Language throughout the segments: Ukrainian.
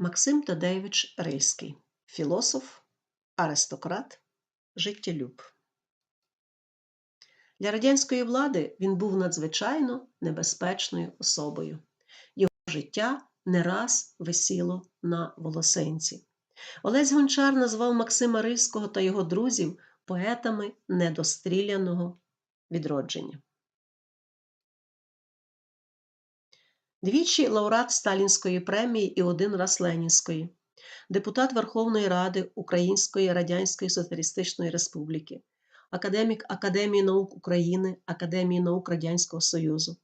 Максим Тадеєвич Рильський філософ, аристократ, життєлюб. Для радянської влади він був надзвичайно небезпечною особою. Його життя не раз висіло на волосинці. Олесь Гончар назвав Максима Рильського та його друзів поетами недостріляного відродження. Двічі лауреат Сталінської премії і один раз Ленінської, депутат Верховної Ради Української Радянської Соціалістичної Республіки, академік Академії наук України, Академії наук Радянського Союзу,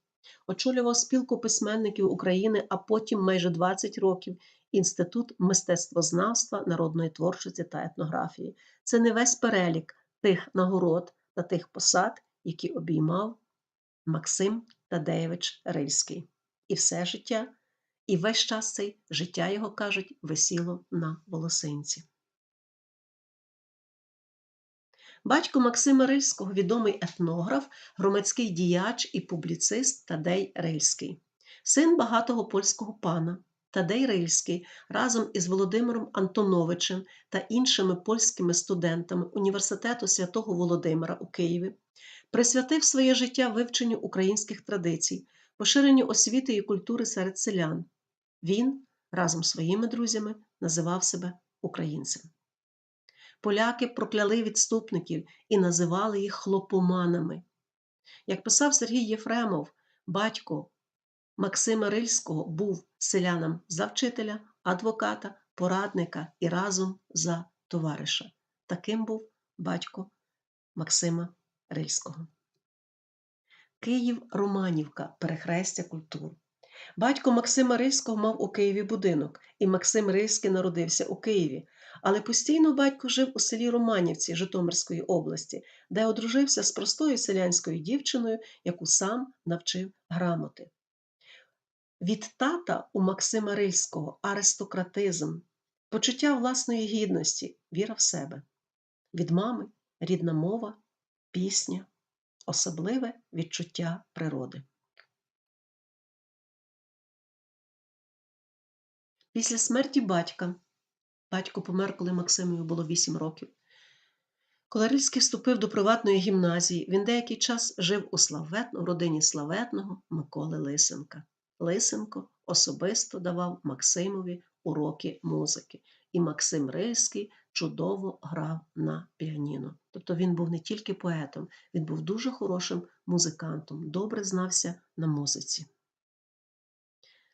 очолював спілку письменників України, а потім майже 20 років Інститут мистецтвознавства, народної творчості та етнографії. Це не весь перелік тих нагород та тих посад, які обіймав Максим Тадеєвич Рильський. І все життя, і весь час цей життя його кажуть висіло на волосинці. Батько Максима Рильського відомий етнограф, громадський діяч і публіцист Тадей Рильський, син багатого польського пана. Тадей Рильський разом із Володимиром Антоновичем та іншими польськими студентами Університету святого Володимира у Києві присвятив своє життя вивченню українських традицій, поширенню освіти і культури серед селян. Він разом з своїми друзями називав себе українцем. Поляки прокляли відступників і називали їх хлопоманами. Як писав Сергій Єфремов, батько Максима Рильського був селянам за вчителя, адвоката, порадника і разом за товариша. Таким був батько Максима Рильського. Київ Романівка, перехрестя культур. Батько Максима Рильського мав у Києві будинок, і Максим Рильський народився у Києві, але постійно батько жив у селі Романівці Житомирської області, де одружився з простою селянською дівчиною, яку сам навчив грамоти. Від тата у Максима Рильського аристократизм, почуття власної гідності, віра в себе, від мами рідна мова, пісня, особливе відчуття природи. Після смерті батька, батько помер, коли Максимові було 8 років. Коли Рильський вступив до приватної гімназії, він деякий час жив у славетно, в родині славетного Миколи Лисенка. Лисенко особисто давав Максимові уроки музики, і Максим Рильський чудово грав на піаніно. Тобто він був не тільки поетом, він був дуже хорошим музикантом, добре знався на музиці.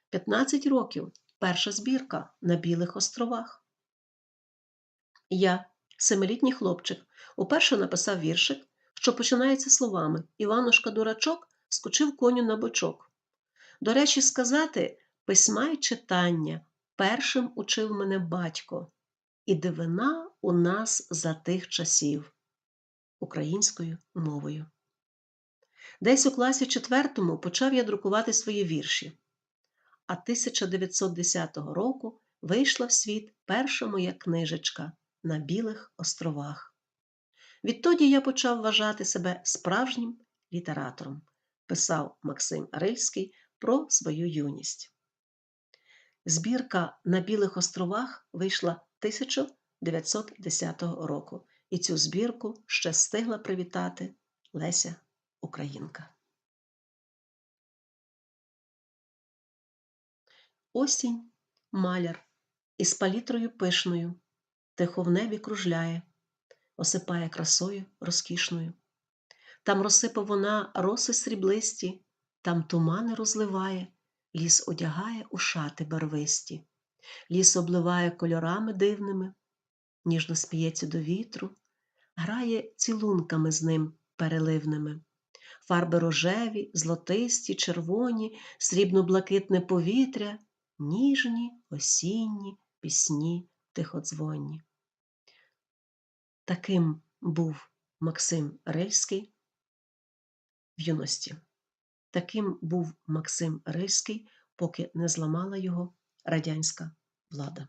15 років перша збірка на Білих островах. Я, семилітній хлопчик, уперше написав віршик, що починається словами Іванушка дурачок скочив коню на бочок. До речі, сказати, письма й читання першим учив мене батько, і дивина у нас за тих часів українською мовою. Десь у класі четвертому почав я друкувати свої вірші, а 1910 року вийшла в світ перша моя книжечка на Білих островах. Відтоді я почав вважати себе справжнім літератором, писав Максим Рильський про свою юність. Збірка на Білих островах вийшла 1910 року, і цю збірку ще встигла привітати Леся Українка. Осінь маляр із палітрою пишною, тихо в небі кружляє, осипає красою розкішною. Там розсипав вона роси сріблисті, там тумани розливає, ліс одягає у шати барвисті, ліс обливає кольорами дивними, ніжно сміється до вітру, грає цілунками з ним переливними. Фарби рожеві, злотисті, червоні, срібно-блакитне повітря, ніжні осінні пісні тиходзвонні. Таким був Максим Рильський в юності. Таким був Максим Рильський, поки не зламала його радянська влада.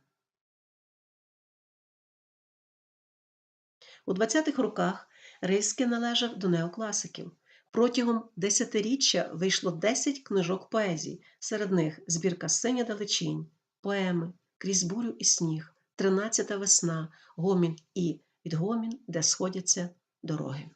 У 20-х роках Рильський належав до неокласиків. Протягом десятиріччя вийшло 10 книжок поезій, серед них збірка Синя далечінь, поеми, крізь бурю і сніг, тринадцята весна, гомін і відгомін, де сходяться дороги.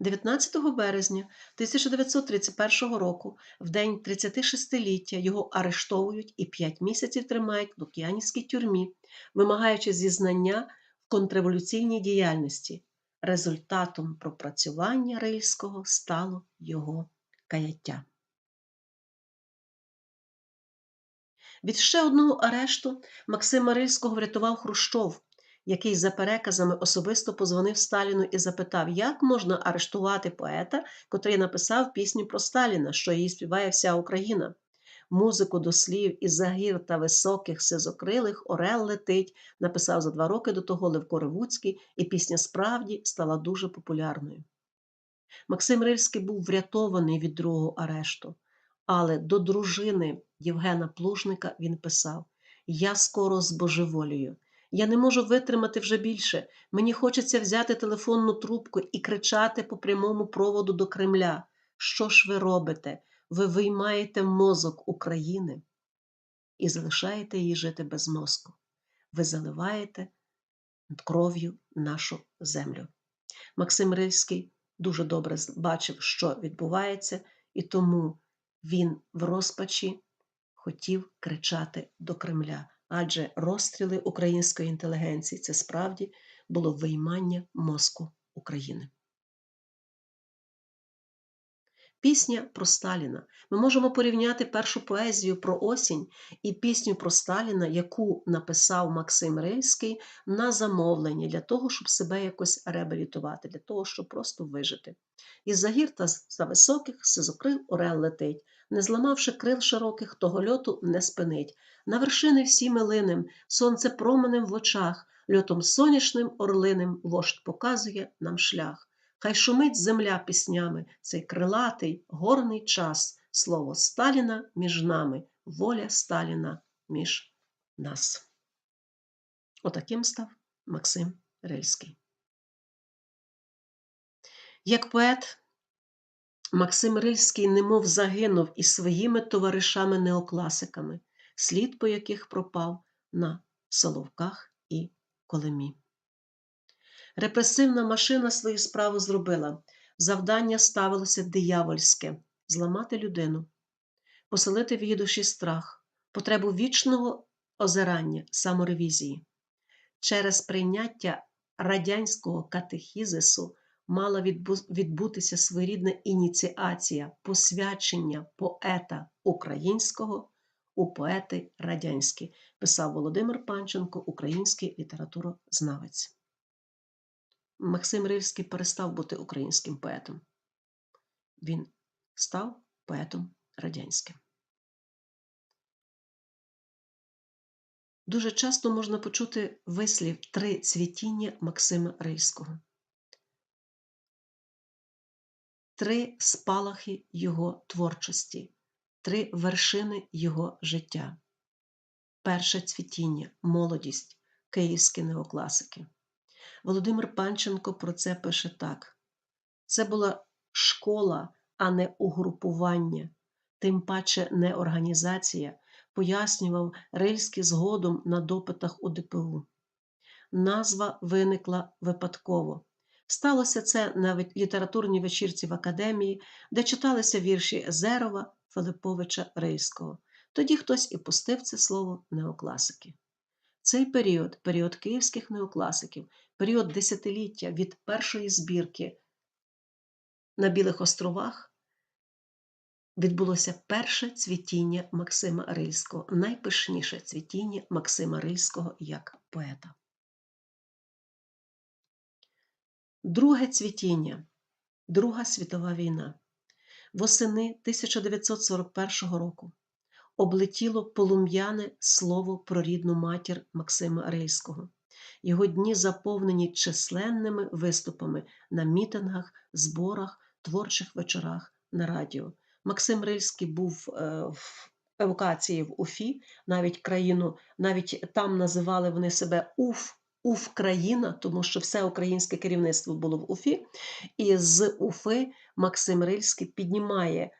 19 березня 1931 року, в день 36-ліття, його арештовують і 5 місяців тримають в Лук'янівській тюрмі, вимагаючи зізнання в контрреволюційній діяльності. Результатом пропрацювання Рильського стало його каяття. Від ще одного арешту Максима Рильського врятував Хрущов, який за переказами особисто позвонив Сталіну і запитав, як можна арештувати поета, котрий написав пісню про Сталіна, що її співає вся Україна. Музику до слів із загір та високих сизокрилих Орел летить, написав за два роки до того Левко Ревуцький, і пісня справді стала дуже популярною. Максим Рильський був врятований від другого арешту, але до дружини Євгена Плужника він писав: Я скоро збожеволію. Я не можу витримати вже більше. Мені хочеться взяти телефонну трубку і кричати по прямому проводу до Кремля. Що ж ви робите? Ви виймаєте мозок України і залишаєте її жити без мозку. Ви заливаєте кров'ю нашу землю. Максим Рильський дуже добре бачив, що відбувається, і тому він в розпачі хотів кричати до Кремля адже розстріли української інтелігенції це справді було виймання мозку України. Пісня про Сталіна. Ми можемо порівняти першу поезію про осінь і пісню про Сталіна, яку написав Максим Рильський на замовлення для того, щоб себе якось реабілітувати, для того, щоб просто вижити. Із за гір та за високих сизокрил орел летить, не зламавши крил широких, того льоту не спинить. На вершини всі милиним, сонце променем в очах, льотом сонячним орлиним вождь показує нам шлях. Хай шумить земля піснями, цей крилатий горний час, слово Сталіна між нами, воля Сталіна між нас. Отаким став Максим Рильський. Як поет, Максим Рильський немов загинув із своїми товаришами-неокласиками, слід по яких пропав на Соловках і Колемі. Репресивна машина свою справу зробила. Завдання ставилося диявольське зламати людину, поселити в її душі страх, потребу вічного озирання, саморевізії. Через прийняття радянського катехізису мала відбутися своєрідна ініціація посвячення поета українського у поети радянські, писав Володимир Панченко, український літературознавець. Максим Рильський перестав бути українським поетом. Він став поетом радянським. Дуже часто можна почути вислів три цвітіння Максима Рильського, три спалахи його творчості, три вершини його життя. Перше цвітіння, молодість, київські неокласики. Володимир Панченко про це пише так: це була школа, а не угрупування, тим паче не організація, пояснював Рильський згодом на допитах у ДПУ. Назва виникла випадково. Сталося це на літературній вечірці в академії, де читалися вірші Езерова, Филиповича Рильського. Тоді хтось і пустив це слово неокласики. Цей період, період київських неокласиків, період десятиліття від першої збірки на Білих островах відбулося перше цвітіння Максима Рильського, найпишніше цвітіння Максима Рильського як поета. Друге цвітіння Друга світова війна. Восени 1941 року облетіло полум'яне слово про рідну матір Максима Рильського. Його дні заповнені численними виступами на мітингах, зборах, творчих вечорах на радіо. Максим Рильський був е, в евакуації в Уфі, навіть країну, навіть там називали вони себе Уф. Уф країна, тому що все українське керівництво було в Уфі, і з Уфи Максим Рильський піднімає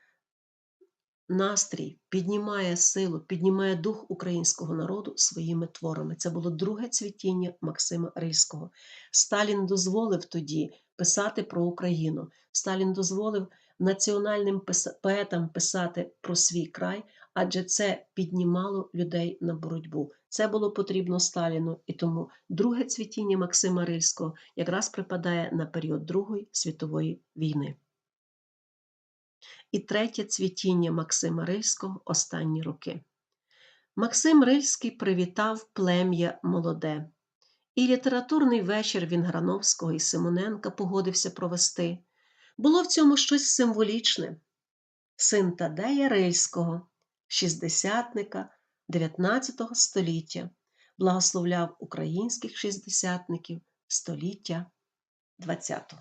настрій, піднімає силу, піднімає дух українського народу своїми творами. Це було друге цвітіння Максима Рильського. Сталін дозволив тоді писати про Україну. Сталін дозволив національним поетам писати про свій край, адже це піднімало людей на боротьбу. Це було потрібно Сталіну, і тому друге цвітіння Максима Рильського якраз припадає на період Другої світової війни. І третє цвітіння Максима Рильського останні роки. Максим Рильський привітав плем'я молоде. І літературний вечір Вінграновського і Симоненка погодився провести. Було в цьому щось символічне. Син Тадея Рильського, шістдесятника 19 століття, благословляв українських шістдесятників століття 20-го.